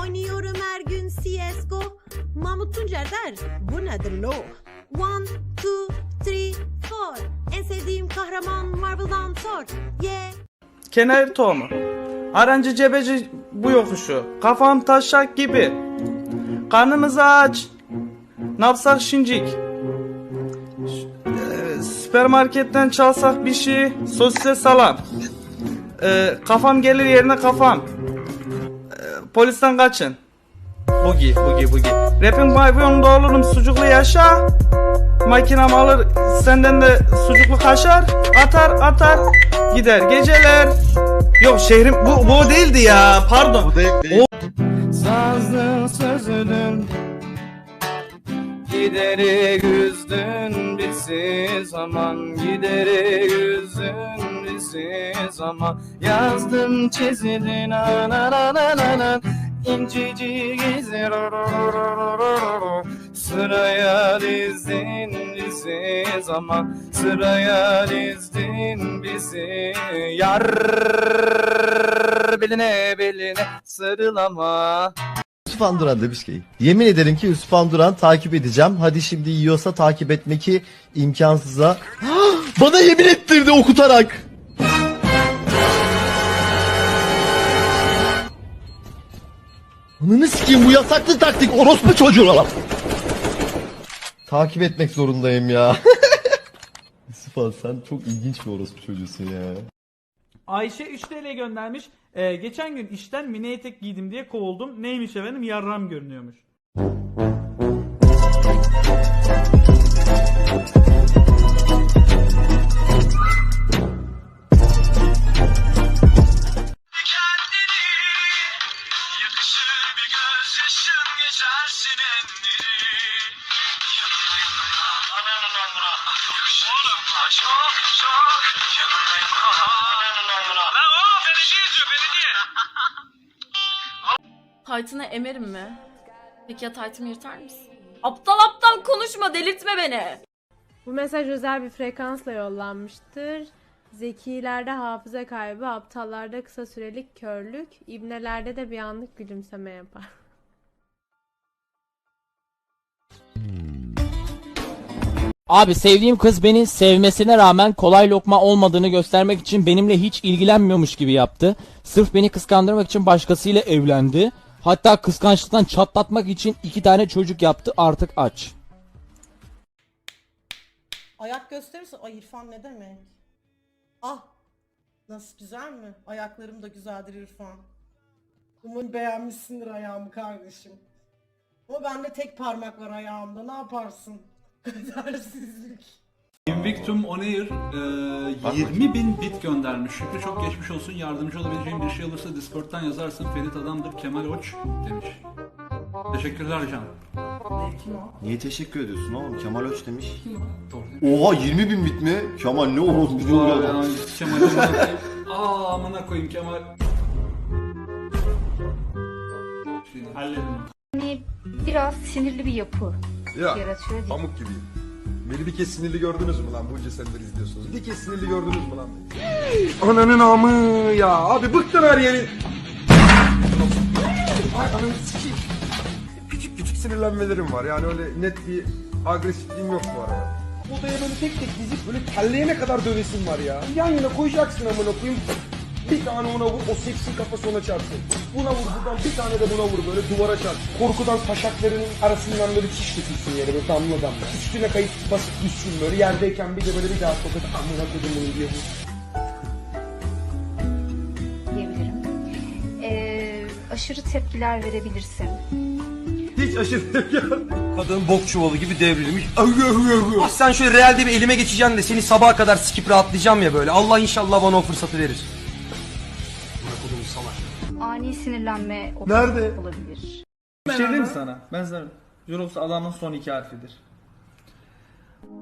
Oynuyorum her gün CSGO. Mahmut Tuncer der. Bu nedir lo? One, two, three, four. En sevdiğim kahraman Marvel'dan Thor. Yeah. Kenar tohumu. Arancı cebeci bu yokuşu. Kafam taşak gibi. Karnımız aç. Ne yapsak şincik? Ş- e, süpermarketten çalsak bir şey. Sosise salam. E, kafam gelir yerine kafam. Polisten kaçın. Bugi, bugi, bugi. Rapin pavyonunda olurum sucuklu yaşa. Makinam alır senden de sucuklu kaşar. Atar atar gider geceler. Yok şehrim bu bu değildi ya pardon. Bu değil, değil. Sazın sözünün Gideri güzdün bizi zaman Gideri güzdün bizi zaman Yazdım çizildin ananananan İncecik izler Sıraya dizdin bizi zaman Sıraya dizdin bizi Yar beline beline sarılama Yusuf Anduran demiş ki yemin ederim ki Yusuf Anduran takip edeceğim. Hadi şimdi yiyorsa takip etmeki imkansıza. Bana yemin ettirdi okutarak. Ananı sikeyim bu yasaklı taktik orospu çocuğu. Takip etmek zorundayım ya. Yusuf sen çok ilginç bir orospu çocuğusun ya. Ayşe 3 TL göndermiş. Ee, geçen gün işten mini etek giydim diye kovuldum. Neymiş efendim? Yarram görünüyormuş. Amına emerim mi? Peki ya taytımı yırtar mısın? Aptal aptal konuşma delirtme beni. Bu mesaj özel bir frekansla yollanmıştır. Zekilerde hafıza kaybı, aptallarda kısa sürelik körlük, ibnelerde de bir anlık gülümseme yapar. Abi sevdiğim kız beni sevmesine rağmen kolay lokma olmadığını göstermek için benimle hiç ilgilenmiyormuş gibi yaptı. Sırf beni kıskandırmak için başkasıyla evlendi. Hatta kıskançlıktan çatlatmak için iki tane çocuk yaptı artık aç. Ayak gösterirse ay İrfan ne demek? Ah nasıl güzel mi? Ayaklarım da güzeldir İrfan. Umarım beğenmişsindir ayağımı kardeşim. Ama bende tek parmak var ayağımda ne yaparsın? Kadersizlik. Invictum On Air e, 20 bin bit göndermiş. Şükrü çok geçmiş olsun. Yardımcı olabileceğim bir şey olursa Discord'dan yazarsın. Ferit adamdır. Kemal Oç demiş. Teşekkürler Can. Niye teşekkür ediyorsun oğlum? Kemal Öç demiş. Doğru. Oha 20 bin bit mi? Kemal ne çocuğu Vay adam. ya, Kemal'e. Aa amına koyayım Kemal. Şimdi halledin. Hani biraz sinirli bir yapı Ya yaratıyor diye. pamuk gibiyim. Beni bir kez sinirli gördünüz mü lan? Bunca senedir izliyorsunuz. Bir kez sinirli gördünüz mü lan? Ananın amı ya. Abi bıktım her yeri. Ay ananı sikeyim. Küçük küçük sinirlenmelerim var. Yani öyle net bir agresifliğim yok bu arada. Odaya böyle tek tek dizip böyle kelleyene kadar dönesim var ya. Yan yana koyacaksın amına koyayım. Bir tane ona vur, o seksi kafası ona çarpsın. Buna vur buradan, bir tane de buna vur böyle duvara çarp. Korkudan taşaklarının arasından böyle çiş dökülsün yere böyle damla damla. Üstüne kayıp basıp düşsün böyle yerdeyken bir de böyle bir daha tokat amına koydum bunu diye vur. diyebilirim. Ee, aşırı tepkiler verebilirsin. Hiç aşırı tepki Kadın bok çuvalı gibi devrilmiş Ah sen şöyle realde bir elime geçeceksin de seni sabaha kadar sikip rahatlayacağım ya böyle Allah inşallah bana o fırsatı verir Ani sinirlenme Nerede? olabilir. Bir şey diyeyim mi sana? Ben sana. Jurox adamın son iki harfidir.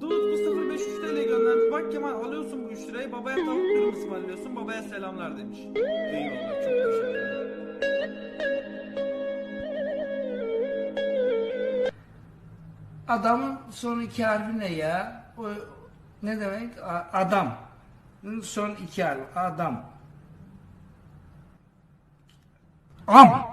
Dulut bu 05 3 TL göndermiş. Bak Kemal alıyorsun bu 3 lirayı babaya tavuk dürüm ısmarlıyorsun babaya selamlar demiş. Eyvallah çok teşekkür ederim. Adamın son iki harfi ne ya? O ne demek? A- adam. Son iki harf adam. Um.